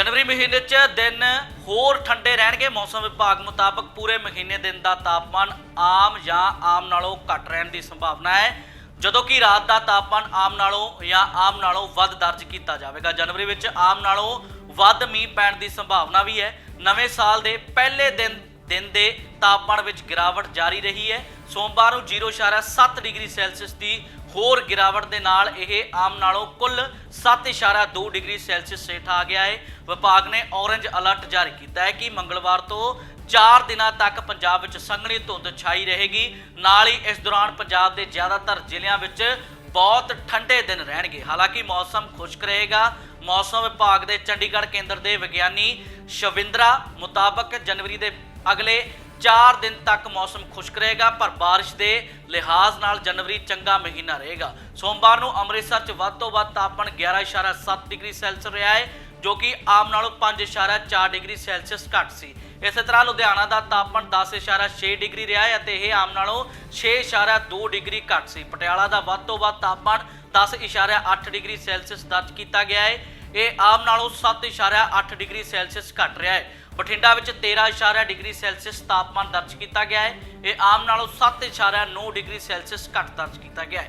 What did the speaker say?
ਜਨਵਰੀ ਮਹੀਨੇ 'ਚ ਦਿਨ ਹੋਰ ਠੰਡੇ ਰਹਿਣਗੇ। ਮੌਸਮ ਵਿਭਾਗ ਮੁਤਾਬਕ ਪੂਰੇ ਮਹੀਨੇ ਦਿਨ ਦਾ ਤਾਪਮਾਨ ਆਮ ਜਾਂ ਆਮ ਨਾਲੋਂ ਘੱਟ ਰਹਿਣ ਦੀ ਸੰਭਾਵਨਾ ਹੈ। ਜਦੋਂ ਕਿ ਰਾਤ ਦਾ ਤਾਪਮਾਨ ਆਮ ਨਾਲੋਂ ਜਾਂ ਆਮ ਨਾਲੋਂ ਵੱਧ ਦਰਜ ਕੀਤਾ ਜਾਵੇਗਾ। ਜਨਵਰੀ ਵਿੱਚ ਆਮ ਨਾਲੋਂ ਵੱਧ ਮੀਂਹ ਪੈਣ ਦੀ ਸੰਭਾਵਨਾ ਵੀ ਹੈ। ਨਵੇਂ ਸਾਲ ਦੇ ਪਹਿਲੇ ਦਿਨ ਦਿਨ ਦੇ ਤਾਪਮਾਨ ਵਿੱਚ ਗਿਰਾਵਟ ਜਾਰੀ ਰਹੀ ਹੈ। ਸੋਮਵਾਰ ਨੂੰ 0.7 ਡਿਗਰੀ ਸੈਲਸੀਅਸ ਦੀ ਹੋਰ ਗਿਰਾਵਟ ਦੇ ਨਾਲ ਇਹ ਆਮ ਨਾਲੋਂ ਕੁੱਲ 7.2 ਡਿਗਰੀ ਸੈਲਸੀਅਸ ਹੇਠ ਆ ਗਿਆ ਹੈ। ਵਿਭਾਗ ਨੇ ਔਰੰਜ ਅਲਰਟ ਜਾਰੀ ਕੀਤਾ ਹੈ ਕਿ ਮੰਗਲਵਾਰ ਤੋਂ 4 ਦਿਨਾਂ ਤੱਕ ਪੰਜਾਬ ਵਿੱਚ ਸੰਘਣੀ ਧੁੰਦ ਛਾਈ ਰਹੇਗੀ। ਨਾਲ ਹੀ ਇਸ ਦੌਰਾਨ ਪੰਜਾਬ ਦੇ ਜ਼ਿਆਦਾਤਰ ਜ਼ਿਲ੍ਹਿਆਂ ਵਿੱਚ ਬਹੁਤ ਠੰਡੇ ਦਿਨ ਰਹਿਣਗੇ। ਹਾਲਾਂਕਿ ਮੌਸਮ ਖੁਸ਼ਕ ਰਹੇਗਾ। ਮੌਸਮ ਵਿਭਾਗ ਦੇ ਚੰਡੀਗੜ੍ਹ ਕੇਂਦਰ ਦੇ ਵਿਗਿਆਨੀ ਸ਼ਵਿੰਦਰਾ ਮੁਤਾਬਕ ਜਨਵਰੀ ਦੇ ਅਗਲੇ 4 ਦਿਨ ਤੱਕ ਮੌਸਮ ਖੁਸ਼ਕ ਰਹੇਗਾ, ਪਰ ਬਾਰਿਸ਼ ਦੇ ਲਿਹਾਜ਼ ਨਾਲ ਜਨਵਰੀ ਚੰਗਾ ਮਹੀਨਾ ਰਹੇਗਾ। ਸੋਮਵਾਰ ਨੂੰ ਅੰਮ੍ਰਿਤਸਰ 'ਚ ਵੱਧ ਤੋਂ ਵੱਧ ਤਾਪਮਾਨ 11.7 ਡਿਗਰੀ ਸੈਲਸੀਅਸ ਰਿਹਾ ਹੈ, ਜੋ ਕਿ ਆਮ ਨਾਲੋਂ 5.4 ਡਿਗਰੀ ਸੈਲਸੀਅਸ ਘੱਟ ਸੀ। ਇਸੇ ਤਰ੍ਹਾਂ ਲੁਧਿਆਣਾ ਦਾ ਤਾਪਮਾਨ 10.6 ਡਿਗਰੀ ਰਿਹਾ ਹੈ ਅਤੇ ਇਹ ਆਮ ਨਾਲੋਂ 6.2 ਡਿਗਰੀ ਘੱਟ ਸੀ। ਪਟਿਆਲਾ ਦਾ ਵੱਧ ਤੋਂ ਵੱਧ ਤਾਪਮਾਨ 10.8 ਡਿਗਰੀ ਸੈਲਸੀਅਸ ਦਰਜ ਕੀਤਾ ਗਿਆ ਹੈ। ਇਹ ਆਮ ਨਾਲੋਂ 7.8 ਡਿਗਰੀ ਸੈਲਸੀਅਸ ਘੱਟ ਰਿਹਾ ਹੈ। ਬਠਿੰਡਾ ਵਿੱਚ 13.0 ਡਿਗਰੀ ਸੈਲਸੀਅਸ ਤਾਪਮਾਨ ਦਰਜ ਕੀਤਾ ਗਿਆ ਹੈ। ਇਹ ਆਮ ਨਾਲੋਂ 7.9 ਡਿਗਰੀ ਸੈਲਸੀਅਸ ਘੱਟ ਦਰਜ ਕੀਤਾ ਗਿਆ ਹੈ।